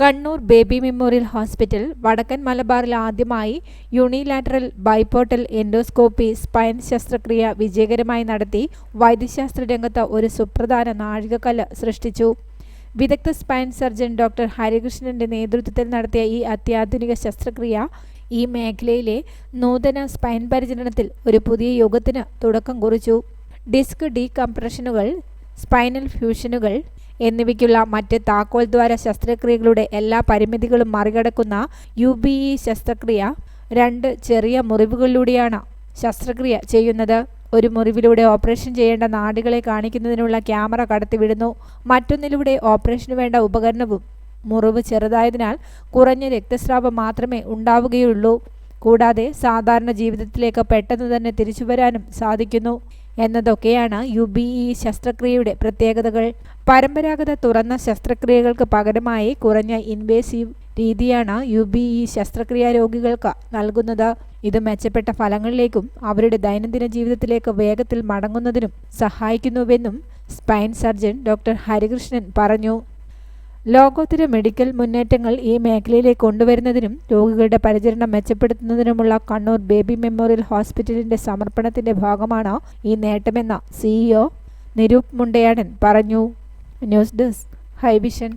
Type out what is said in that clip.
Kannur baby memorial hospital വടക്കൻ മലബാറിൽ ആദ്യമായി യൂണിലാറ്ററൽ ബൈപോർട്ടൽ എൻഡോസ്കോപ്പി സ്പൈൻ ശസ്ത്രക്രിയ വിജയകരമായി നടത്തി വൈദ്യശാസ്ത്ര രംഗത്ത് ഒരു സുപ്രധാന നാഴികക്കല്ല് സൃഷ്ടിച്ചു. വിദഗ്ധ സ്പൈൻ സർജൻ ഡോക്ടർ ഹരികൃഷ്ണന്റെ നേതൃത്വത്തിൽ നടത്തിയ ഈ അത്യാധുനിക ശസ്ത്രക്രിയ ഈ മേഖലയിലെ നൂതന സ്പൈൻ പരിചരണത്തിൽ ഒരു പുതിയ യുഗത്തിന് തുടക്കം കുറിച്ചു. ഡിസ്ക് ഡീകംപ്രഷനുകൾ സ്പൈനൽ ഫ്യൂഷനുകൾ എന്നിവയ്ക്കുള്ള മറ്റ് താക്കോൽ ദ്വാര ശസ്ത്രക്രിയകളുടെ എല്ലാ പരിമിതികളും മറികടക്കുന്ന യു ബി ഇ ശസ്ത്രക്രിയ രണ്ട് ചെറിയ മുറിവുകളിലൂടെയാണ് ശസ്ത്രക്രിയ ചെയ്യുന്നത്. ഒരു മുറിവിലൂടെ ഓപ്പറേഷൻ ചെയ്യേണ്ട നാടുകളെ കാണിക്കുന്നതിനുള്ള ക്യാമറ കടത്തിവിടുന്നു. മറ്റൊന്നിലൂടെ ഓപ്പറേഷന് വേണ്ട ഉപകരണവും മുറിവ് ചെറുതായതിനാൽ കുറഞ്ഞ രക്തസ്രാവം മാത്രമേ ഉണ്ടാവുകയുള്ളൂ. കൂടാതെ സാധാരണ ജീവിതത്തിലേക്ക് പെട്ടെന്ന് തന്നെ തിരിച്ചു വരാനും സാധിക്കുന്നു. എന്നതൊക്കെയാണ് യു ബി ഇ ശസ്ത്രക്രിയയുടെ പ്രത്യേകതകൾ. പരമ്പരാഗത തുറന്ന ശസ്ത്രക്രിയകൾക്ക് പകരമായി കുറഞ്ഞ ഇൻവേസീവ് രീതിയാണ് യു ബി ഇ ശസ്ത്രക്രിയ രോഗികൾക്ക് നൽകുന്നത്. ഇത് മെച്ചപ്പെട്ട ഫലങ്ങളിലേക്കും അവരുടെ ദൈനംദിന ജീവിതത്തിലേക്ക് വേഗത്തിൽ മടങ്ങുന്നതിനും സഹായിക്കുന്നുവെന്നും സ്പൈൻ സർജൻ ഡോക്ടർ ഹരികൃഷ്ണൻ പറഞ്ഞു. ലോകോത്തര മെഡിക്കൽ മുന്നേറ്റങ്ങൾ ഈ മേഖലയിലേക്ക് കൊണ്ടുവരുന്നതിനും രോഗികളുടെ പരിചരണം മെച്ചപ്പെടുത്തുന്നതിനുമുള്ള കണ്ണൂർ ബേബി മെമ്മോറിയൽ ഹോസ്പിറ്റലിന്റെ സമർപ്പണത്തിന്റെ ഭാഗമാണ് ഈ നേട്ടമെന്ന് സിഇഒ നിരൂപ് മുണ്ടയാടൻ പറഞ്ഞു. News desk Hi Vision